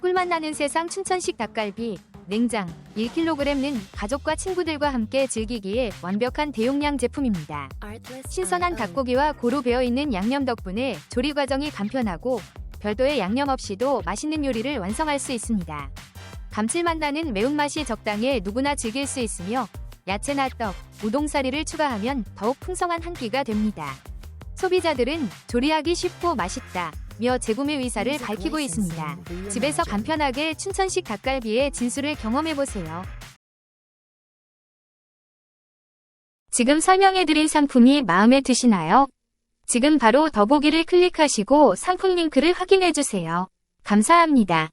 꿀맛 나는 세상 춘천식 닭갈비, 냉장 1kg는 가족과 친구들과 함께 즐기기에 완벽한 대용량 제품입니다. 신선한 닭고기와 고루 배어있는 양념 덕분에 조리 과정이 간편하고 별도의 양념 없이도 맛있는 요리를 완성할 수 있습니다. 감칠맛 나는 매운맛이 적당해 누구나 즐길 수 있으며 야채나 떡, 우동사리를 추가하면 더욱 풍성한 한 끼가 됩니다. 소비자들은 조리하기 쉽고 맛있다. 며 재구매 의사를 밝히고 있습니다. 집에서 간편하게 춘천식 닭갈비의 진수를 경험해보세요. 지금 설명해드린 상품이 마음에 드시나요? 지금 바로 더보기를 클릭하시고 상품 링크를 확인해주세요. 감사합니다.